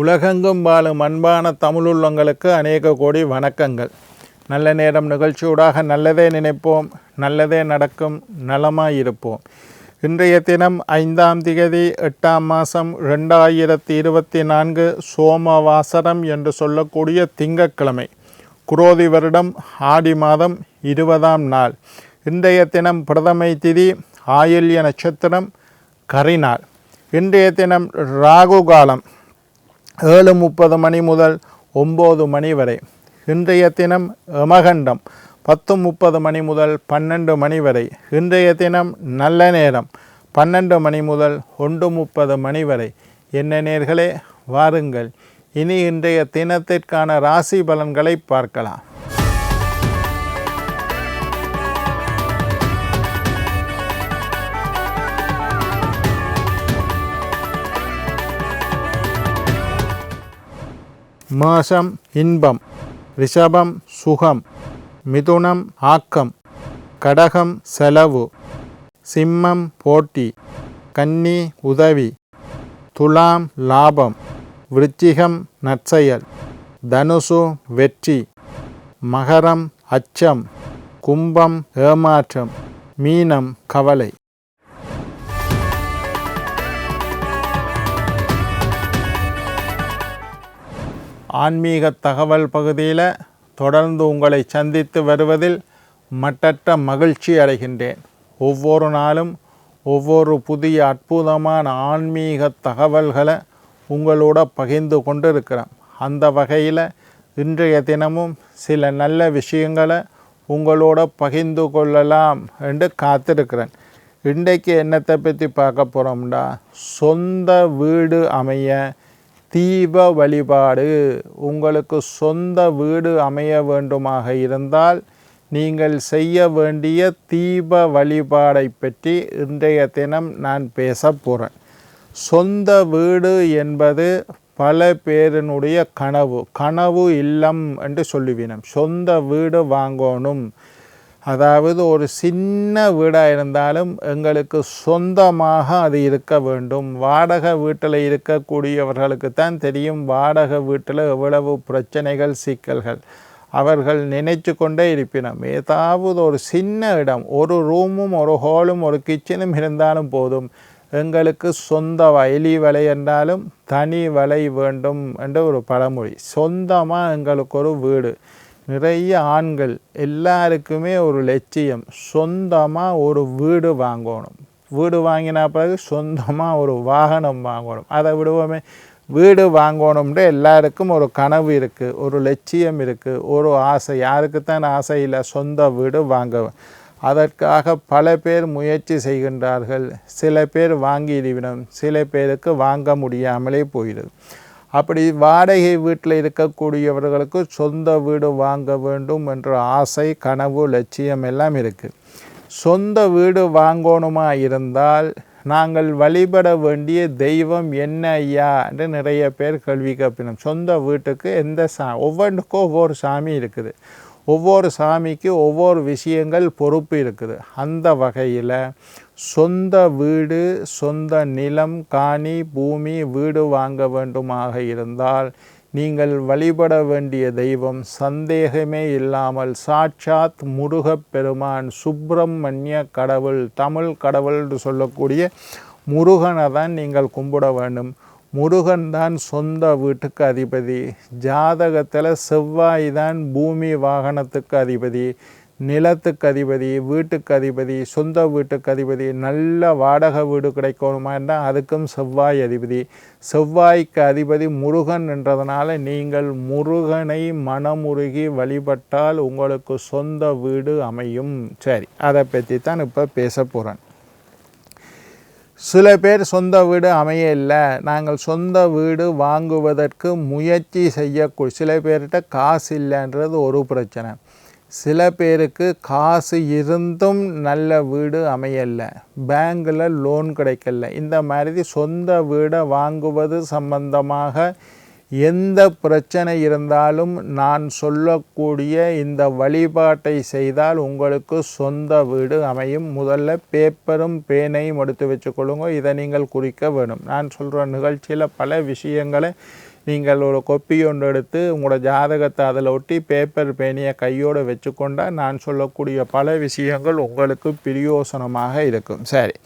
உலகெங்கும் வாழும் அன்பான தமிழுள்ளங்களுக்கு அநேக கோடி வணக்கங்கள். நல்ல நேரம் நிகழ்ச்சியூடாக நல்லதே நினைப்போம் நல்லதே நடக்கும் நலமாக இருப்போம். இன்றைய தினம் ஐந்தாம் திகதி எட்டாம் மாதம் ரெண்டாயிரத்தி இருபத்தி நான்கு சோமவாசரம் என்று சொல்லக்கூடிய திங்கட்கிழமை குரோதி வருடம் ஆடி மாதம் இருபதாம் நாள். இன்றைய தினம் பிரதமை திதி ஆயில்ய நட்சத்திரம் கரிநாள். இன்றைய தினம் ராகு காலம் ஏழு முப்பது மணி முதல் ஒம்பது மணி வரை. இன்றைய தினம் யமகண்டம். பத்து முப்பது மணி முதல் பன்னெண்டு மணி வரை. இன்றைய தினம் நல்ல நேரம். பன்னெண்டு மணி முதல் ஒன்று முப்பது மணி வரை. என்ன நேர்களே வாருங்கள். இனி இன்றைய தினத்திற்கான ராசி பலன்களை பார்க்கலாம். மேஷம் இன்பம் ரிஷபம் சுகம் மிதுனம் ஆக்கம் கடகம் செலவு சிம்மம் போட்டி கன்னி உதவி துலாம் லாபம் விருச்சிகம் நற்செயல் தனுசு வெற்றி மகரம் அச்சம் கும்பம் ஏமாற்றம் மீனம் கவலை. ஆன்மீக தகவல் பகுதியில் தொடர்ந்து உங்களை சந்தித்து வருவதில் மட்டற்ற மகிழ்ச்சி அடைகின்றேன். ஒவ்வொரு நாளும் ஒவ்வொரு புதிய அற்புதமான ஆன்மீக தகவல்களை உங்களோட பகிர்ந்து கொண்டு இருக்கிறேன் அந்த வகையில் இன்றைய தினமும் சில நல்ல விஷயங்களை உங்களோட பகிர்ந்து கொள்ளலாம் என்று காத்திருக்கிறேன். இன்றைக்கு என்னத்தை பற்றி பார்க்க போகிறோம்டா சொந்த வீடு அமைய தீப வழிபாடு உங்களுக்கு சொந்த வீடு அமைய வேண்டுமாக இருந்தால் நீங்கள் செய்ய வேண்டிய தீப வழிபாடை பற்றி இன்றைய தினம் நான் பேச போகிறேன் சொந்த வீடு என்பது பல பேரினுடைய கனவு. கனவு இல்லம் என்று சொல்லுவினோம். சொந்த வீடு வாங்கணும். அதாவது ஒரு சின்ன வீடாக இருந்தாலும் எங்களுக்கு சொந்தமாக அது இருக்க வேண்டும். வாடகை வீட்டில் இருக்கக்கூடியவர்களுக்கு தான் தெரியும் வாடகை வீட்டில் எவ்வளவு பிரச்சனைகள் சிக்கல்கள். அவர்கள் நினைச்சு கொண்டே இருப்பினோம் ஏதாவது ஒரு சின்ன இடம் ஒரு ரூமும் ஒரு ஹாலும் ஒரு கிச்சனும் இருந்தாலும் போதும் எங்களுக்கு சொந்த வயலி வலை என்றாலும் தனி வலை வேண்டும் என்ற ஒரு பழமொழி. சொந்தமாக எங்களுக்கு ஒரு வீடு. நிறைய ஆண்கள் எல்லாருக்குமே ஒரு லட்சியம் சொந்தமாக ஒரு வீடு வாங்கணும். வீடு வாங்கினா பிறகு சொந்தமாக ஒரு வாகனம் வாங்கணும். அதை விடுவோமே. வீடு வாங்கணும்ன்ற எல்லாருக்கும் ஒரு கனவு இருக்குது ஒரு லட்சியம் இருக்குது ஒரு ஆசை. யாருக்குத்தான் ஆசை இல்லை சொந்த வீடு வாங்க அதற்காக பல பேர் முயற்சி செய்கின்றார்கள். சில பேர் வாங்கிடுவிடும் சில பேருக்கு வாங்க முடியாமலே போயிடுது. அப்படி வாடகை வீட்டில் இருக்கக்கூடியவர்களுக்கு சொந்த வீடு வாங்க வேண்டும் என்ற ஆசை கனவு லட்சியம் எல்லாம் இருக்குது சொந்த வீடு வாங்கணுமா இருந்தால் நாங்கள் வழிபட வேண்டிய தெய்வம் என்ன ஐயா என்று நிறைய பேர் கேள்வி கேட்பினோம். சொந்த வீட்டுக்கு எந்த சா ஒவ்வொன்றுக்கும் ஒவ்வொரு சாமி இருக்குது. ஒவ்வொரு சாமிக்கு ஒவ்வொரு விஷயங்கள் பொறுப்பு இருக்குது. அந்த வகையில் சொந்த வீடு சொந்த நிலம் காணி பூமி வீடு வாங்க வேண்டுமாக இருந்தால் நீங்கள் வழிபட வேண்டிய தெய்வம் சந்தேகமே இல்லாமல் சாட்சாத் முருகப்பெருமான் சுப்பிரமணிய கடவுள் தமிழ் கடவுள் என்று சொல்லக்கூடிய முருகனை தான் நீங்கள் கும்பிட வேண்டும். முருகன் தான் சொந்த வீட்டுக்கு அதிபதி. ஜாதகத்தில் செவ்வாய் தான் பூமி வாகனத்துக்கு அதிபதி. நிலத்துக்கு அதிபதி வீட்டுக்கு அதிபதி சொந்த வீட்டுக்கு அதிபதி நல்ல வாடகை வீடு கிடைக்கணுமா இருந்தால் அதுக்கும் செவ்வாய் அதிபதி. செவ்வாய்க்கு அதிபதி முருகன் என்றதுனால நீங்கள் முருகனை மனமுருகி வழிபட்டால் உங்களுக்கு சொந்த வீடு அமையும். சரி அதை பற்றி தான் இப்போ பேச போகிறேன் சில பேர் சொந்த வீடு அமைய இல்லை நாங்கள் சொந்த வீடு வாங்குவதற்கு முயற்சி செய்யக்கூ சில பேர்கிட்ட காசு இல்லைன்றது ஒரு பிரச்சனை. சில பேருக்கு காசு இருந்தும் நல்ல வீடு அமையலை. பேங்கில் லோன் கிடைக்கல. இந்த மாதிரி சொந்த வீடை வாங்குவது சம்பந்தமாக எந்த பிரச்சனை இருந்தாலும் நான் சொல்லக்கூடிய இந்த வழிபாட்டை செய்தால் உங்களுக்கு சொந்த வீடு அமையும். முதல்ல பேப்பரும் பேனையும் எடுத்து வச்சுக்கொள்ளுங்க. இதை நீங்கள் குறிக்க வேணும். நான் சொல்கிற நிகழ்ச்சியில் பல விஷயங்களை நீங்கள் ஒரு கொப்பி ஒன்று எடுத்து உங்களோட ஜாதகத்தை அதில் ஒட்டி பேப்பர் பேனியை கையோடு வச்சுக்கொண்டால் நான் சொல்லக்கூடிய பல விஷயங்கள் உங்களுக்கு பிரியோசனமாக இருக்கும். சரி.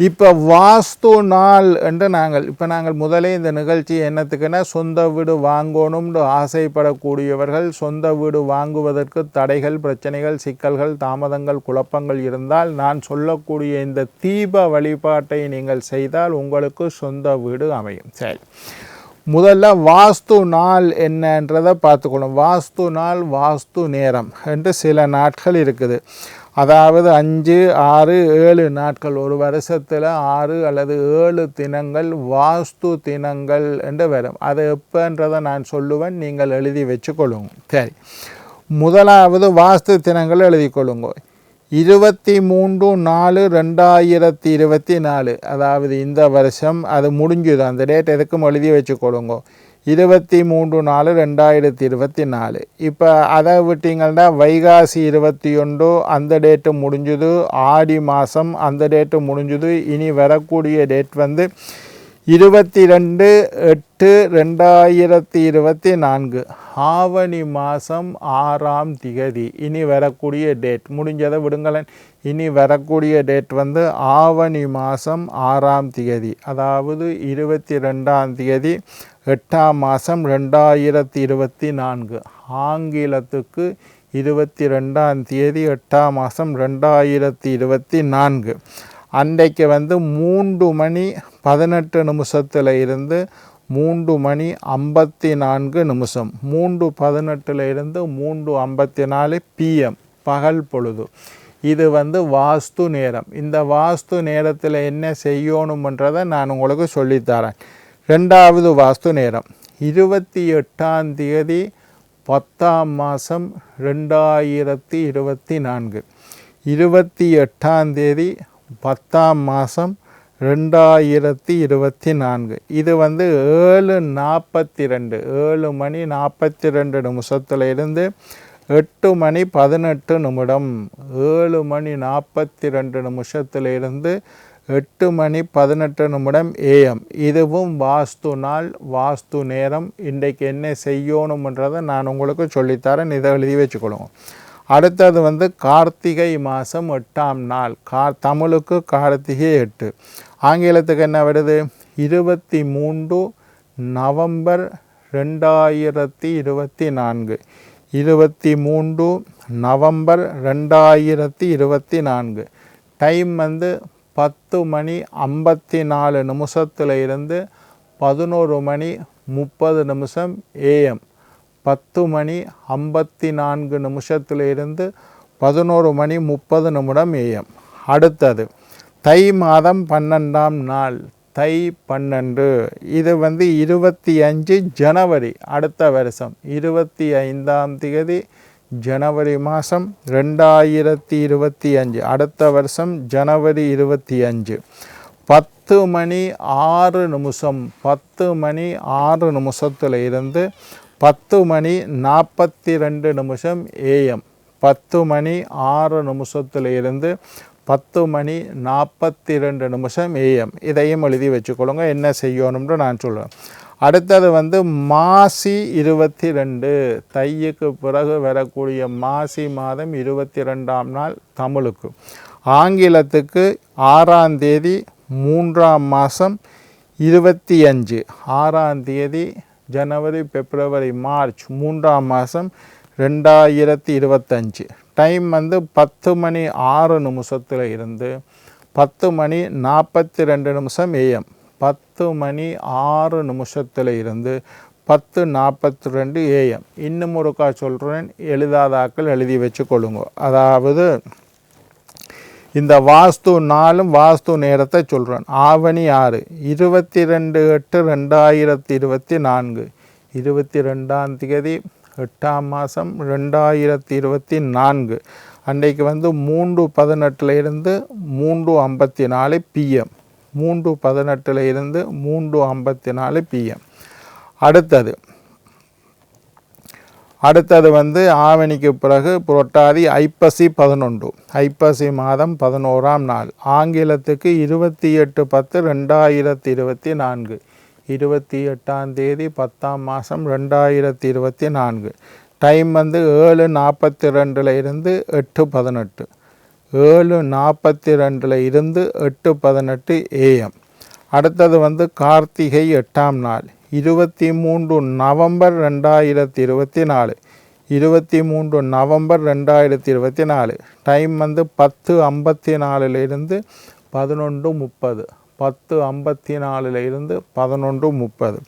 இப்போ வாஸ்து நாள் என்று நாங்கள் இப்போ நாங்கள் முதலே இந்த நிகழ்ச்சி என்னத்துக்குன்னா சொந்த வீடு வாங்கணும்னு ஆசைப்படக்கூடியவர்கள் சொந்த வீடு வாங்குவதற்கு தடைகள் பிரச்சனைகள் சிக்கல்கள் தாமதங்கள் குழப்பங்கள் இருந்தால் நான் சொல்லக்கூடிய இந்த தீப வழிபாட்டை நீங்கள் செய்தால் உங்களுக்கு சொந்த வீடு அமையும். சரி. முதல்ல வாஸ்து நாள் என்னன்றதை பார்த்துக்கணும் வாஸ்து நாள் வாஸ்து நேரம் என்று சில நாட்கள் இருக்குது. அதாவது அஞ்சு ஆறு ஏழு நாட்கள். ஒரு வருஷத்தில் ஆறு அல்லது ஏழு தினங்கள் வாஸ்து தினங்கள் என்று வரும். அது எப்போன்றதை நான் சொல்லுவேன். நீங்கள் எழுதி வச்சுக்கொள்ளுங்க. சரி. முதலாவது வாஸ்து தினங்கள் எழுதி கொள்ளுங்க இருபத்தி மூன்று நாலு ரெண்டாயிரத்தி இருபத்தி நாலு. அதாவது இந்த வருஷம் அது முடிஞ்சுது. அந்த டேட் எதுக்கும் எழுதி வச்சுக்கொள்ளுங்க. இருபத்தி மூன்று நாலு ரெண்டாயிரத்தி இருபத்தி நாலு. இப்போ அதை விட்டிங்கன்னா வைகாசி இருபத்தி ஒன்று அந்த டேட்டு முடிஞ்சுது. ஆடி மாதம் அந்த டேட்டு முடிஞ்சுது. இனி வரக்கூடிய டேட் வந்து இருபத்தி ரெண்டு எட்டு ரெண்டாயிரத்தி இருபத்தி நான்கு ஆவணி மாதம் ஆறாம் திகதி. இனி வரக்கூடிய டேட் முடிஞ்சதை விடுங்களேன். இனி வரக்கூடிய டேட் வந்து ஆவணி மாதம் ஆறாம் திகதி. அதாவது இருபத்தி ரெண்டாம் திகதி எட்டாம் மாதம் ரெண்டாயிரத்தி இருபத்தி நான்கு ஆங்கிலத்துக்கு இருபத்தி ரெண்டாம் தேதி எட்டாம் மாதம் ரெண்டாயிரத்தி இருபத்தி நான்கு அன்றைக்கு வந்து மூன்று மணி பதினெட்டு நிமிஷத்தில் இருந்து மூன்று மணி ஐம்பத்தி நான்கு நிமிஷம். மூன்று பதினெட்டில் இருந்து மூன்று ஐம்பத்தி நாலு பிஎம் பகல் பொழுது. இது வந்து வாஸ்து நேரம். இந்த வாஸ்து நேரத்தில் என்ன செய்யணுமன்றதை நான் உங்களுக்கு சொல்லித்தரேன். ரெண்டாவது வாஸ்து நேரம். இருபத்தி எட்டாம் தேதி பத்தாம் மாதம் ரெண்டாயிரத்தி இருபத்தி நான்கு. இருபத்தி எட்டாம் தேதி பத்தாம் மாதம் ரெண்டாயிரத்தி இருபத்தி நான்கு. இது வந்து ஏழு நாற்பத்தி ரெண்டு ஏழு மணி நாற்பத்தி ரெண்டு நிமிஷத்தில் இருந்து எட்டு மணி பதினெட்டு நிமிடம். ஏழு மணி நாற்பத்தி ரெண்டு நிமிஷத்தில் இருந்து எட்டு மணி பதினெட்டு நிமிடம் ஏஎம் இதுவும் வாஸ்து நாள் வாஸ்து நேரம். இன்றைக்கு என்ன செய்யணுன்றதை நான் உங்களுக்கு சொல்லித்தரேன். இதை எழுதி வச்சுக்கொள்ளுங்க. அடுத்தது வந்து கார்த்திகை மாதம் எட்டாம் நாள். கா தமிழுக்கு கார்த்திகை எட்டு. ஆங்கிலத்துக்கு என்ன வருது? இருபத்தி மூன்று நவம்பர் ரெண்டாயிரத்தி இருபத்தி நான்கு இருபத்தி மூன்று நவம்பர் ரெண்டாயிரத்தி இருபத்தி நான்கு டைம் வந்து பத்து மணி ஐம்பத்தி நாலு நிமிஷத்தில் இருந்து பதினோரு மணி முப்பது நிமிஷம் ஏஎம் பத்து மணி ஐம்பத்தி நான்கு நிமிஷத்தில் இருந்து பதினோரு மணி முப்பது நிமிடம் ஏஎம் அடுத்தது தை மாதம் பன்னெண்டாம் நாள் தை பன்னெண்டு. இது வந்து இருபத்தி அஞ்சு ஜனவரி அடுத்த வருஷம். இருபத்தி ஐந்தாம் தேதி ஜனவரி மாதம் ரெண்டாயிரத்தி இருபத்தி அஞ்சு அடுத்த வருஷம் ஜனவரி இருபத்தி அஞ்சு. பத்து மணி ஆறு நிமிஷம் பத்து மணி ஆறு நிமிஷத்தில் இருந்து பத்து மணி நாற்பத்தி ரெண்டு நிமிஷம் ஏஎம் பத்து மணி ஆறு நிமிஷத்தில் இருந்து பத்து மணி நாற்பத்தி ரெண்டு நிமிஷம் ஏஎம் இதையும் எழுதி வச்சுக்கொள்ளுங்க. என்ன செய்யணும்னு நான் சொல்லுவேன் அடுத்தது வந்து மாசி இருபத்தி ரெண்டு தையுக்கு பிறகு வரக்கூடிய மாசி மாதம் இருபத்தி ரெண்டாம் நாள் தமிழுக்கு. ஆங்கிலத்துக்கு ஆறாம் தேதி மூன்றாம் மாதம் இருபத்தி அஞ்சு ஆறாம் தேதி ஜனவரி பிப்ரவரி மார்ச் மூன்றாம் மாதம் ரெண்டாயிரத்தி இருபத்தஞ்சு. டைம் வந்து பத்து மணி ஆறு நிமிஷத்தில் இருந்து பத்து மணி நாற்பத்தி ரெண்டு நிமிஷம் ஏஎம் பத்து மணி ஆறு நிமிஷத்தில் இருந்து பத்து நாற்பத்தி ரெண்டு ஏஎம் இன்னும் ஒருக்கா சொல்கிறேன் எழுதாதாக்கள் எழுதி வச்சு கொள்ளுங்க. அதாவது இந்த வாஸ்து நாளும் வாஸ்து நேரத்தை சொல்கிறேன் ஆவணி ஆறு இருபத்தி ரெண்டு எட்டு ரெண்டாயிரத்தி இருபத்தி நான்கு. இருபத்தி ரெண்டாம் தேதி எட்டாம் மாதம் ரெண்டாயிரத்தி இருபத்தி நான்கு. அன்றைக்கு வந்து மூன்று பதினெட்டில் இருந்து மூன்று ஐம்பத்தி நாலு பிஎம் மூன்று பதினெட்டில் இருந்து மூன்று ஐம்பத்தி நாலு பிஎம் அடுத்தது. அடுத்தது வந்து ஆவணிக்கு பிறகு புரட்டாதி ஐப்பசி பதினொன்று. ஐப்பசி மாதம் பதினோராம் நாள். ஆங்கிலத்துக்கு இருபத்தி எட்டு பத்து ரெண்டாயிரத்தி இருபத்தி நான்கு. இருபத்தி எட்டாம் தேதி பத்தாம் மாதம் ரெண்டாயிரத்தி இருபத்தி நான்கு. டைம் வந்து ஏழு நாற்பத்தி ரெண்டில் இருந்து எட்டு பதினெட்டு. ஏழு நாற்பத்தி ரெண்டில் இருந்து எட்டு பதினெட்டு ஏஎம் அடுத்தது வந்து கார்த்திகை எட்டாம் நாள் இருபத்தி மூன்று நவம்பர் ரெண்டாயிரத்தி இருபத்தி நாலு. இருபத்தி மூன்று நவம்பர் ரெண்டாயிரத்தி இருபத்தி நாலு. டைம் வந்து பத்து ஐம்பத்தி நாலுலேருந்து பதினொன்று முப்பது. பத்து ஐம்பத்தி நாலுல இருந்து பதினொன்று முப்பது.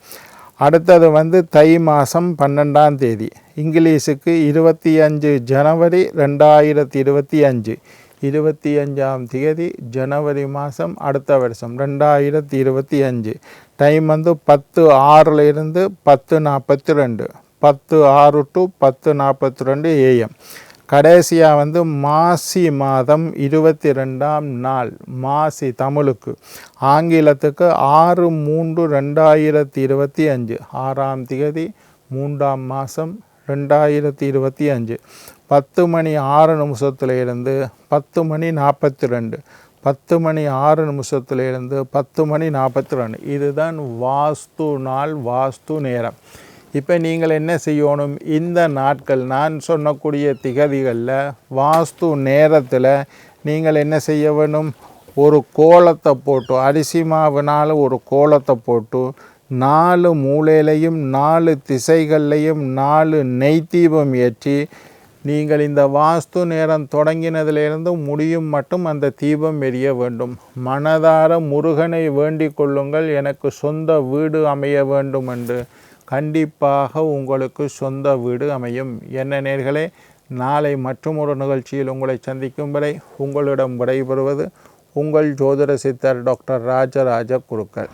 அடுத்தது வந்து தை மாதம் பன்னெண்டாம் தேதி. இங்கிலீஷுக்கு இருபத்தி அஞ்சு ஜனவரி ரெண்டாயிரத்தி இருபத்தி அஞ்சு. இருபத்தி அஞ்சாம் தேதி ஜனவரி மாதம் அடுத்த வருஷம் ரெண்டாயிரத்தி இருபத்தி அஞ்சு. டைம் வந்து பத்து ஆறில் இருந்து பத்து நாற்பத்தி ரெண்டு. பத்து ஆறு டு பத்து நாற்பத்தி ரெண்டு ஏஎம் கடைசியாக வந்து மாசி மாதம் இருபத்தி ரெண்டாம் நாள் மாசி தமிழுக்கு. ஆங்கிலத்துக்கு ஆறு மூன்று ரெண்டாயிரத்தி இருபத்தி அஞ்சு ஆறாம் தேதி மூன்றாம் மாதம் ரெண்டாயிரத்தி இருபத்தி அஞ்சு. பத்து மணி ஆறு நிமிஷத்துல இருந்து பத்து மணி நாற்பத்தி ரெண்டு பத்து மணி ஆறு நிமிஷத்துல இருந்து பத்து மணி நாற்பத்தி ரெண்டு. இதுதான் வாஸ்து நாள் வாஸ்து நேரம். இப்போ நீங்கள் என்ன செய்யணும்? இந்த நாட்கள் நான் சொன்னக்கூடிய திகதிகளில் வாஸ்து நேரத்தில் நீங்கள் என்ன செய்ய வேணும்? ஒரு கோலத்தை போட்டு அரிசி மாவுனால் ஒரு கோலத்தை போட்டு நாலு மூலையிலையும் நாலு திசைகள்லையும் நாலு நெய் தீபம் ஏற்றி நீங்கள் இந்த வாஸ்து நேரம் தொடங்கினதிலிருந்து முடியும் மட்டும் அந்த தீபம் எரிய வேண்டும். மனதார முருகனை வேண்டிக் கொள்ளுங்கள். எனக்கு சொந்த வீடு அமைய வேண்டும் என்று. கண்டிப்பாக உங்களுக்கு சொந்த வீடு அமையும். என்ன நேர்களே நாளை மற்றும் ஒரு நிகழ்ச்சியில் உங்களை சந்திக்கும் வரை உங்களிடம் விடைபெறுவது உங்கள் ஜோதிட சித்தர் டாக்டர் ராஜராஜ குருக்கள்.